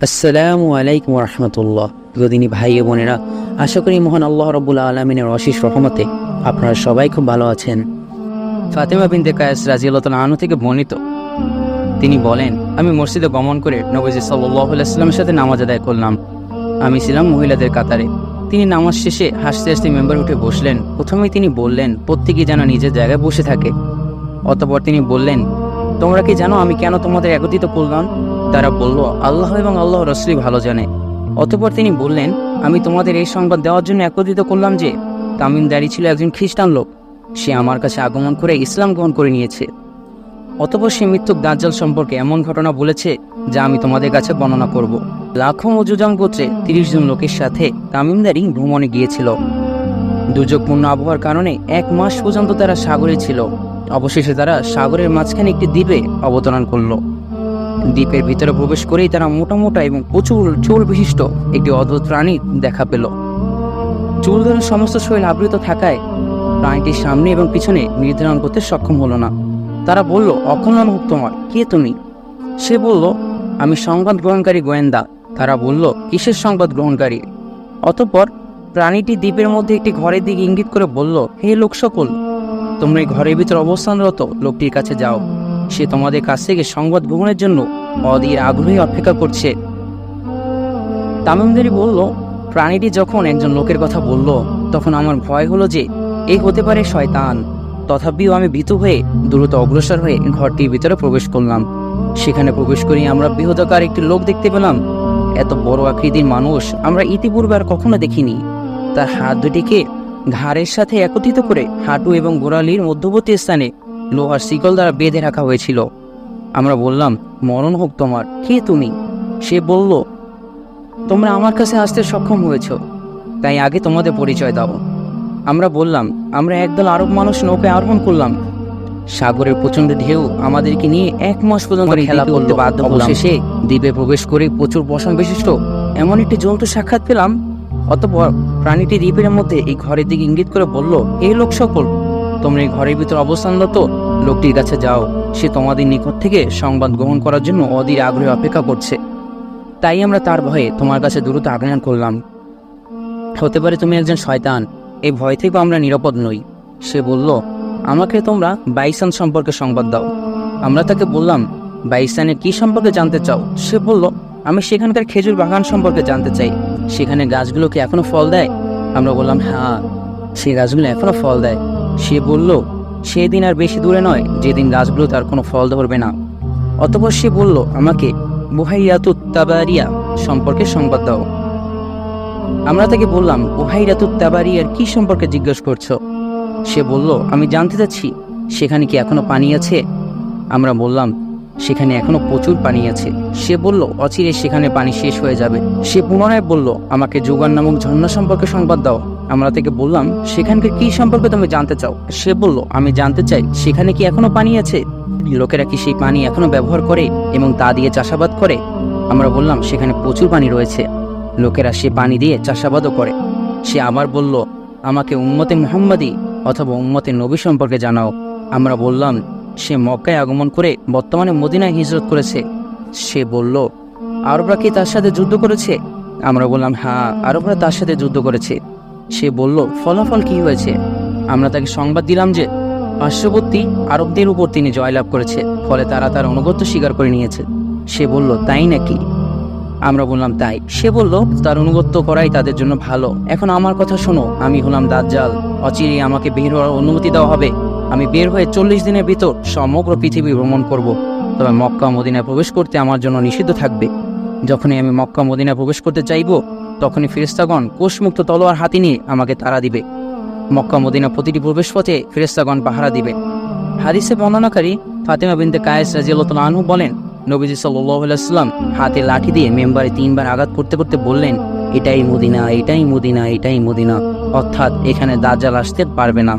আসসালামু আলাইকুম রহমতুল্লাহ। প্রিয়দিনী ভাই বোনেরা, আশা করি মহান আল্লাহ রবুল্লা আলমিনের অশেষ রহমতে আপনারা সবাই খুব ভালো আছেন। ফাতেমা বিনতে কায়েস রাজিয়াল্লাহ আনু থেকে বর্ণিত, তিনি বলেন, আমি মসজিদে গমন করে নবজি সাল্লাহ আলাইস্লামের সাথে নামাজ আদায় করলাম। আমি ছিলাম মহিলাদের কাতারে। তিনি নামাজ শেষে হাসতে হাসতে মেম্বার উঠে বসলেন। প্রথমেই তিনি বললেন, প্রত্যেকে যেন নিজের জায়গায় বসে থাকে। অতপর তিনি বললেন, তোমরা কি জানো আমি কেন তোমাদের একত্রিত করলাম? তারা বলল, আল্লাহ এবং আল্লাহ রসলি ভালো জানে। অতপর তিনি বললেন, আমি তোমাদের এই সংবাদ দেওয়ার জন্য একত্রিত করলাম যে, তামিমদারি ছিল একজন খ্রিস্টান লোক। সে আমার কাছে আগমন করে ইসলাম গ্রহণ করে নিয়েছে। অতপর সে মৃত্যুক দাজ্জাল সম্পর্কে এমন ঘটনা বলেছে, যা আমি তোমাদের কাছে বর্ণনা করব। লাখো মজুজাম গোত্রে তিরিশ জন লোকের সাথে তামিমদারি ভ্রমণে গিয়েছিল। দুর্যোগপূর্ণ আবহাওয়ার কারণে এক মাস পর্যন্ত তারা সাগরে ছিল। অবশেষে তারা সাগরের মাঝখানে একটি দ্বীপে অবতরণ করল। দ্বীপের ভিতরে প্রবেশ করেই তারা মোটা মোটা এবং প্রচুর চুল বিশিষ্ট একটি অদ্ভুত প্রাণী দেখা পেল। চুল ধরে সমস্ত শরীর আবৃত থাকায় প্রাণীটির সামনে এবং পিছনে নির্ধারণ করতে সক্ষম হলো না। তারা বলল অকল্যাণ তোমার কে তুমি? সে বলল, আমি সংবাদ গ্রহণকারী গোয়েন্দা। তারা বলল, কিসের সংবাদ গ্রহণকারী? অতঃপর প্রাণীটি দ্বীপের মধ্যে একটি ঘরের দিকে ইঙ্গিত করে বলল, হে লোক সকল তোমরা এই ঘরের ভিতর অবস্থানরত লোকটির কাছে যাও। সে তোমাদের কাছ থেকে সংবাদ গ্রহণের জন্য অধীর আগ্রহী অপেক্ষা করছে। তামিমদারি বলল, প্রাণীটি যখন একজন লোকের কথা বলল, তখন আমার ভয় হলো যে এই হতে পারে শয়তান। তথাপিও আমি ভীতু হয়ে, দ্রুত অগ্রসর হয়ে ঘরটির ভিতরে প্রবেশ করলাম। সেখানে প্রবেশ করি আমরা বৃহদাকার একটি লোক দেখতে পেলাম। এত বড় আকৃতির মানুষ আমরা ইতিপূর্বে আর কখনো দেখিনি। তার হাত দুটিকে ঘাড়ের সাথে একত্রিত করে হাঁটু এবং গোড়ালির মধ্যবর্তী স্থানে লোহার শিকল দ্বারা বেঁধে রাখা হয়েছিল। আমরা বললাম মরণ হোক তোমার কে তুমি? সে বলল তোমরা আমার কাছে আসতে সক্ষম হয়েছ তাই আগে তোমাদের পরিচয় দাও। আমরা বললাম আমরা একদল আরব মানুষ নৌকায় আরোহণ করলাম। সাগরের প্রচণ্ড ঢেউ আমাদেরকে নিয়ে এক মাস পর্যন্ত খেলা করতে বাধ্য অবশেষে দ্বীপে প্রবেশ করে প্রচুর বসন বিশিষ্ট এমন একটি জন্তু সাক্ষাৎ পেলাম। অতপর প্রাণীটি দ্বীপের মধ্যে এই ঘরের দিকে ইঙ্গিত করে বলল এই লোক সকল তোমরা এই ঘরের ভিতর অবস্থানরত লোকটির কাছে যাও। সে তোমাদের নিকট থেকে সংবাদ গ্রহণ করার জন্য অধীর আগ্রহে অপেক্ষা করছে। তাই আমরা তার ভয়ে তোমার কাছে দ্রুত আগ্রহণ করলাম। হতে পারে তুমি একজন শয়তান। এই ভয় থেকেও আমরা নিরাপদ নই। সে বলল, আমাকে তোমরা বাইসান সম্পর্কে সংবাদ দাও। আমরা তাকে বললাম বাইসানের কি সম্পর্কে জানতে চাও? সে বলল, আমি সেখানকার খেজুর বাগান সম্পর্কে জানতে চাই। সেখানে গাছগুলো কি এখনও ফল দেয়? আমরা বললাম হ্যাঁ সেই গাছগুলো এখনও ফল দেয়। সে বলল, সেদিন আর বেশি দূরে নয়, যেদিন গাছগুলো তার কোনো ফল ধরবে না। অতপর সে বলল, আমাকে বুহাইয়াতুত তাবারিয়া সম্পর্কে সংবাদ দাও। আমরা তাকে বললাম বুহাইরাতুত তাবারিয়ার কি সম্পর্কে জিজ্ঞেস করছ? সে বলল, আমি জানতে চাচ্ছি, সেখানে কি এখনও পানি আছে? আমরা বললাম, সেখানে এখনও প্রচুর পানি আছে। সে বলল, অচিরে সেখানে পানি শেষ হয়ে যাবে। সে পুনরায় বলল, আমাকে যোগান নামক ঝর্ণা সম্পর্কে সংবাদ দাও। আমরা তাকে বললাম, সেখানকার কি সম্পর্কে তুমি জানতে চাও? সে বলল, আমি জানতে চাই, সেখানে কি এখনও পানি আছে? লোকেরা কি সেই পানি এখনও ব্যবহার করে এবং তা দিয়ে চাষাবাদ করে? আমরা বললাম, সেখানে প্রচুর পানি রয়েছে। লোকেরা সে পানি দিয়ে চাষাবাদও করে। সে আবার বলল, আমাকে উম্মতে মুহাম্মাদি অথবা উম্মতে নবী সম্পর্কে জানাও। আমরা বললাম, সে মক্কায় আগমন করে বর্তমানে মদিনায় হিজরত করেছে। সে বলল, আরবরা কি তার সাথে যুদ্ধ করেছে? আমরা বললাম হ্যাঁ আরবরা তার সাথে যুদ্ধ করেছে। সে বলল, ফলাফল কি হয়েছে? আমরা তাকে সংবাদ দিলাম যে পার্শ্ববর্তী আরবদের উপর তিনি জয়লাভ করেছে, ফলে তারা তার অনুগত্য স্বীকার করে নিয়েছে। সে বলল, তাই নাকি? আমরা বললাম, তাই। সে বলল, তার অনুগত্য করাই তাদের জন্য ভালো। এখন আমার কথা শোনো, আমি হলাম দাজ্জাল। অচিরে আমাকে বের হওয়ার অনুমতি দেওয়া হবে। আমি বের হয়ে চল্লিশ দিনের ভিতর সমগ্র পৃথিবী ভ্রমণ করব। তবে মক্কা মদিনায় প্রবেশ করতে আমার জন্য নিষিদ্ধ থাকবে। যখনই আমি মক্কা মদিনায় প্রবেশ করতে চাইব তখনই ফেরেস্তাগণ কোষমুক্ত তলোয়ার হাতি নিয়ে আমাকে তাড়া দিবে। মক্কা মদিনা প্রতিটি প্রবেশ পথে ফেরেস্তাগণ পাহারা দিবে। হাদিসে বর্ণনাকারী ফাতেমা বিনতে কায়েস রাজিয়াল আনহু বলেন, নবীজি সাল্লাম হাতে লাঠি দিয়ে মেম্বারে তিনবার আঘাত করতে করতে বললেন, এটাই মদিনা এটাই মদিনা এটাই মদিনা। অর্থাৎ এখানে দাজ্জাল আসতে পারবে না।